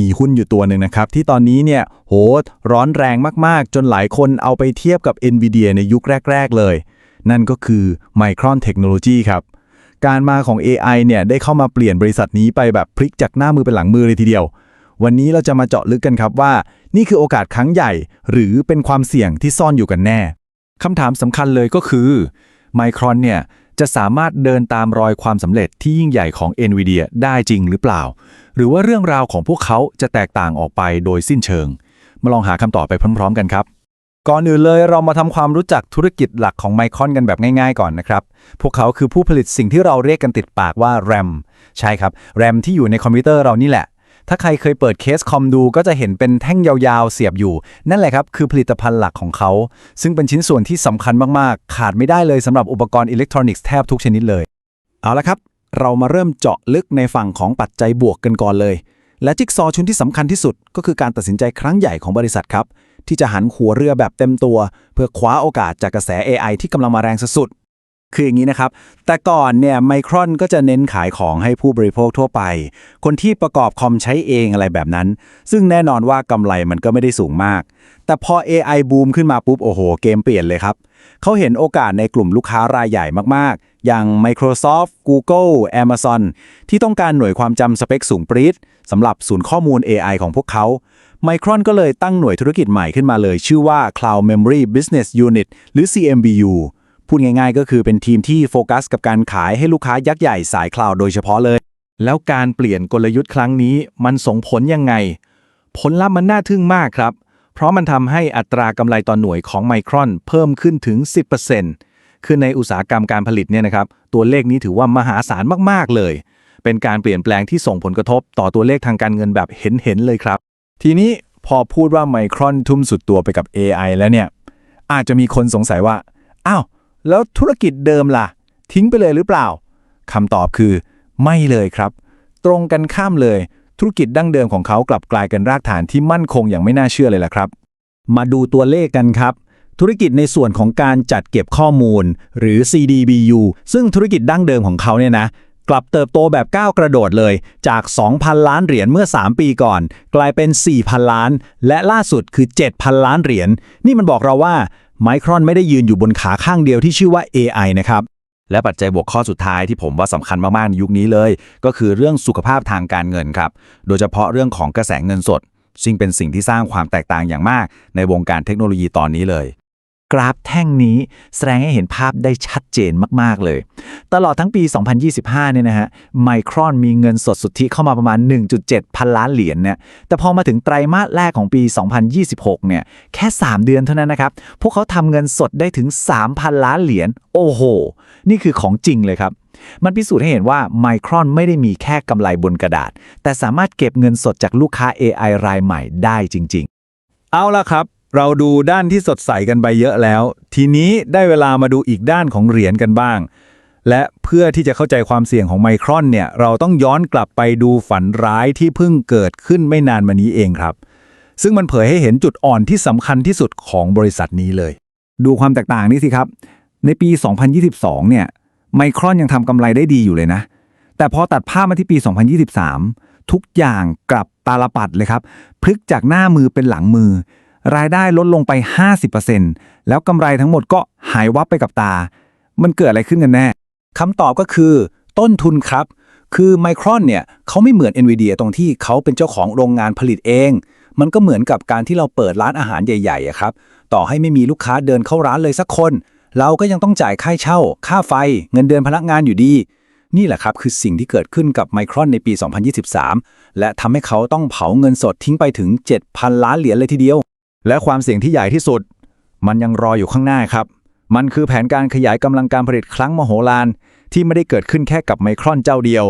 มีหุ้นอยู่ตัวหนึ่งนะครับ ที่ตอนนี้เนี่ยโหร้อนแรงมากๆ จนหลายคนเอาไปเทียบกับ NVIDIA ในยุคแรก ๆ เลย นั่นก็คือ Micron Technology ครับการมาของ AI เนี่ยได้เข้ามาเปลี่ยนบริษัทนี้ไปแบบพลิกจากหน้ามือเป็นหลังมือเลยทีเดียว วันนี้เราจะมาเจาะลึกกันครับว่า นี่คือโอกาสครั้งใหญ่ หรือเป็นความเสี่ยงที่ซ่อนอยู่กันแน่คำถามสำคัญเลยก็คือ Micron เนี่ย จะสามารถเดินตามรอยความสำเร็จที่ยิ่งใหญ่ของ NVIDIA ได้จริงหรือเปล่า หรือว่าเรื่องราวของพวกเขาจะแตกต่างออกไปโดยสิ้นเชิง มาลองหาคำตอบไปพร้อม ๆ กันครับ ก่อนอื่นเลยเรามาทำความรู้จักธุรกิจหลักของไมคอนกันแบบง่ายๆก่อนนะครับ พวกเขาคือผู้ผลิตสิ่งที่เราเรียกกันติดปากว่า RAM ใช่ครับ RAM ที่อยู่ในคอมพิวเตอร์เรานี่แหละ ถ้าใครเคยเปิดเคสคอมดูก็จะเห็นเป็นแท่งยาวๆ เสียบอยู่ นั่นแหละครับ คือผลิตภัณฑ์หลักของเขา ซึ่งเป็นชิ้นส่วนที่สำคัญมากๆ ขาดไม่ได้เลยสำหรับอุปกรณ์อิเล็กทรอนิกส์แทบทุกชนิดเลย เอาละครับ เรามาเริ่มเจาะลึกในฝั่งของปัจจัยบวกกันก่อนเลย และจิ๊กซอว์ชุดที่สำคัญที่สุด ก็คือการตัดสินใจครั้งใหญ่ของบริษัทครับที่จะหันหัวเรือแบบเต็มตัว เพื่อคว้าโอกาสจากกระแส AI ที่กำลังมาแรงสุด คืออย่างนี้นะครับ แต่ก่อนเนี่ยไมครอนก็จะเน้นขายของให้ผู้บริโภคทั่วไป คนที่ประกอบคอมใช้เองอะไรแบบนั้น ซึ่งแน่นอนว่ากำไรมันก็ไม่ได้สูงมาก แต่พอ AI บูมขึ้นมาปุ๊บ โอ้โห เกมเปลี่ยนเลยครับ เขาเห็นโอกาสในกลุ่มลูกค้ารายใหญ่มากๆ อย่าง Microsoft Google Amazon ที่ต้องการหน่วยความจำสเปคสูงปรี๊ดสำหรับศูนย์ข้อมูล AI ของพวกเขา Micron ก็เลยตั้งหน่วยธุรกิจใหม่ขึ้นมาเลย ชื่อว่า Cloud Memory Business Unit หรือ CMBU พูดง่ายๆ ก็คือเป็นทีมที่โฟกัสกับการขายให้ลูกค้ายักษ์ใหญ่สายคลาวด์โดยเฉพาะเลย แล้วการเปลี่ยนกลยุทธ์ครั้งนี้มันส่งผลยังไง ผลลัพธ์มันน่าทึ่งมากครับ เพราะมันทำให้อัตรากำไรต่อหน่วยของไมครอนเพิ่มขึ้นถึง 10%คือในอุตสาหกรรมการผลิตเนี่ยนะครับตัวเลขนี้ถือว่ามหาศาลมากๆเลย เป็นการเปลี่ยนแปลงที่ส่งผลกระทบต่อตัวเลขทางการเงินแบบเห็นๆเลยครับ ทีนี้พอพูดว่าไมครอนทุ่มสุดตัวไปกับ AI แล้วเนี่ยอาจจะมีคนสงสัยว่า อ้าว แล้วธุรกิจเดิมล่ะ ทิ้งไปเลยหรือเปล่าคำตอบคือ ไม่เลยครับ ตรงกันข้ามเลย ธุรกิจดั้งเดิมของเขากลับกลายเป็นรากฐานที่มั่นคงอย่างไม่น่าเชื่อเลยล่ะครับ มาดูตัวเลขกันครับ ธุรกิจในส่วนของการจัดเก็บข้อมูล หรือ CDBU ซึ่งธุรกิจดั้งเดิมของเขาเนี่ยนะกลับเติบโตแบบก้าวกระโดดเลยจาก 2,000 ล้านเหรียญเมื่อ 3 ปีก่อน กลายเป็น 4,000 ล้าน และล่าสุดคือ 7,000 ล้านเหรียญนี่มันบอกเราว่า ไมครอนไม่ได้ยืนอยู่บนขาข้างเดียวที่ชื่อว่า AI นะครับและปัจจัยบวกข้อสุดท้ายที่ผมว่าสำคัญมากๆในยุคนี้เลย ก็คือเรื่องสุขภาพทางการเงินครับ โดยเฉพาะเรื่องของกระแสเงินสด ซึ่งเป็นสิ่งที่สร้างความแตกต่างอย่างมากในวงการเทคโนโลยีตอนนี้เลย กราฟแท่งนี้แสดงให้เห็นภาพได้ชัดเจนมาก ๆ เลย ตลอดทั้งปี 2025 เนี่ยนะฮะไมครอนมีเงินสดสุทธิเข้ามาประมาณ 1.7 พันล้านเหรียญเนี่ยแต่พอมาถึงไตรมาสแรกของปี 2026 เนี่ยแค่ 3 เดือนเท่านั้นนะครับ พวกเขาทำเงินสดได้ถึง 3,000 ล้านเหรียญโอ้โห นี่คือของจริงเลยครับมันพิสูจน์ให้เห็นว่าไมครอนไม่ได้มีแค่กำไรบนกระดาษ แต่สามารถเก็บเงินสดจากลูกค้า AI รายใหม่ได้จริง ๆ เอาละครับ เราดูด้านที่สดใสกันไปเยอะแล้ว ทีนี้ได้เวลามาดูอีกด้านของเหรียญกันบ้าง และเพื่อที่จะเข้าใจความเสี่ยงของไมครอนเนี่ย เราต้องย้อนกลับไปดูฝันร้ายที่เพิ่งเกิดขึ้นไม่นานมานี้เองครับ ซึ่งมันเผยให้เห็นจุดอ่อนที่สำคัญที่สุดของบริษัทนี้เลย ดูความแตกต่างนี่สิครับ ในปี 2022 เนี่ย ไมครอนยังทำกำไรได้ดีอยู่เลยนะ แต่พอตัดภาพมาที่ปี 2023 ทุกอย่างกลับตาลปัดเลยครับ พลิกจากหน้ามือเป็นหลังมือ รายได้ลดลงไป 50%แล้วกำไรทั้งหมดก็หายวับไปกับตา มันเกิดอะไรขึ้นกันแน่คำตอบก็คือ ต้นทุนครับ คือไมครอนเนี่ยเขาไม่เหมือน NVIDIA ตรงที่เขาเป็นเจ้าของโรงงานผลิตเอง มันก็เหมือนกับการที่เราเปิดร้านอาหารใหญ่ๆครับ ต่อให้ไม่มีลูกค้าเดินเข้าร้านเลยสักคน เราก็ยังต้องจ่ายค่าเช่า ค่าไฟ เงินเดือนพนักงานอยู่ดี นี่แหละครับคือสิ่งที่เกิดขึ้นกับไมครอนในปี 2023 และทำให้เขาต้องเผาเงินสดทิ้งไปถึง 7,000 ล้านเหรียญเลยทีเดียว และความเสี่ยงที่ใหญ่ที่สุด มันยังรออยู่ข้างหน้าครับ มันคือแผนการขยายกำลังการผลิตครั้งมโหฬารที่ไม่ได้เกิดขึ้นแค่กับไมครอนเจ้าเดียว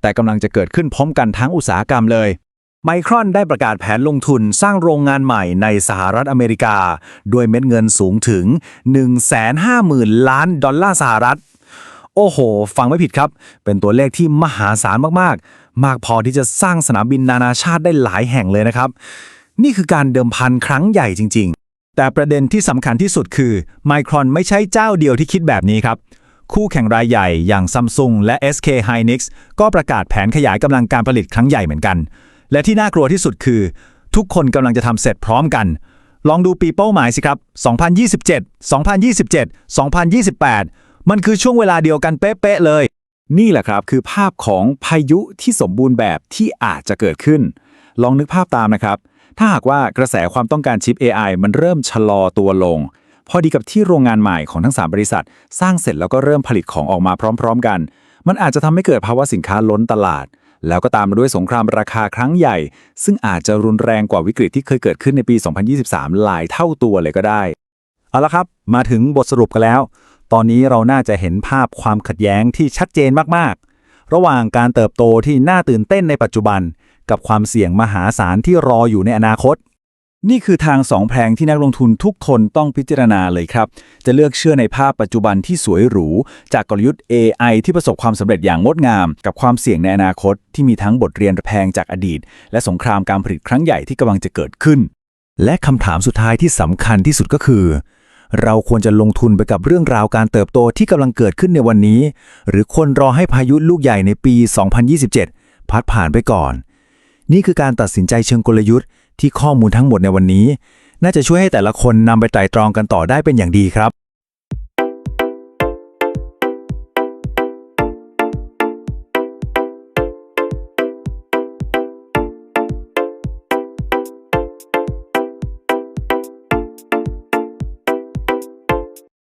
แต่กำลังจะเกิดขึ้นพร้อมกันทั้งอุตสาหกรรมเลยไมครอนได้ประกาศแผนลงทุนสร้างโรงงานใหม่ในสหรัฐอเมริกา ด้วยเม็ดเงินสูงถึง 150,000 ล้านดอลลาร์สหรัฐ โอ้โห ฟังไม่ผิดครับ เป็นตัวเลขที่มหาศาลมาก ๆ มากพอที่จะสร้างสนามบินนานาชาติได้หลายแห่งเลยนะครับ นี่คือการเดิมพันครั้งใหญ่จริง ๆ แต่ประเด็นที่สำคัญที่สุดคือไมครอนไม่ใช่เจ้าเดียวที่คิดแบบนี้ครับ คู่แข่งรายใหญ่อย่างซัมซุงและ SK Hynix ก็ประกาศแผนขยายกำลังการผลิตครั้งใหญ่เหมือนกัน และที่น่ากลัวที่สุดคือ ทุกคนกำลังจะทำเสร็จพร้อมกัน ลองดูปีเป้าหมายสิครับ 2027 2027 2028 มันคือช่วงเวลาเดียวกันเป๊ะๆเลยนี่แหละครับคือภาพของพายุที่สมบูรณ์แบบที่อาจจะเกิดขึ้น ลองนึกภาพตามนะครับ ถ้าหากว่ากระแสความต้องการชิป AI มันเริ่มชะลอตัวลง พอดีกับที่โรงงานใหม่ของทั้ง 3 บริษัท สร้างเสร็จแล้วก็เริ่มผลิตของออกมาพร้อม ๆ กัน มันอาจจะทำให้เกิดภาวะสินค้าล้นตลาด แล้วก็ตามมาด้วยสงครามราคาครั้งใหญ่ ซึ่งอาจจะรุนแรงกว่าวิกฤตที่เคยเกิดขึ้นในปี 2023 หลายเท่าตัวเลยก็ได้ เอาละครับ มาถึงบทสรุปกันแล้ว ตอนนี้เราน่าจะเห็นภาพความขัดแย้งที่ชัดเจนมากๆ ระหว่างการเติบโตที่น่าตื่นเต้นในปัจจุบัน กับความเสี่ยงมหาศาลที่รออยู่ในอนาคต นี่คือทางสองแพร่งที่นักลงทุนทุกคนต้องพิจารณาเลยครับ จะเลือกเชื่อในภาพปัจจุบันที่สวยหรู จากกลยุทธ์ AI ที่ประสบความสำเร็จอย่างงดงาม กับความเสี่ยงในอนาคต ที่มีทั้งบทเรียนแพงจากอดีต และสงครามการผลิตครั้งใหญ่ที่กำลังจะเกิดขึ้น และคำถามสุดท้ายที่สำคัญที่สุดก็คือเราควรจะลงทุนไปกับเรื่องราวการเติบโตที่กำลังเกิดขึ้นในวันนี้ หรือควรรอให้พายุลูกใหญ่ในปี 2027 พัดผ่านไปก่อน นี่คือการตัดสินใจเชิงกลยุทธ์ที่ข้อมูลทั้งหมดในวันนี้ น่าจะช่วยให้แต่ละคนนำไปไตร่ตรองกันต่อได้เป็นอย่างดีครับ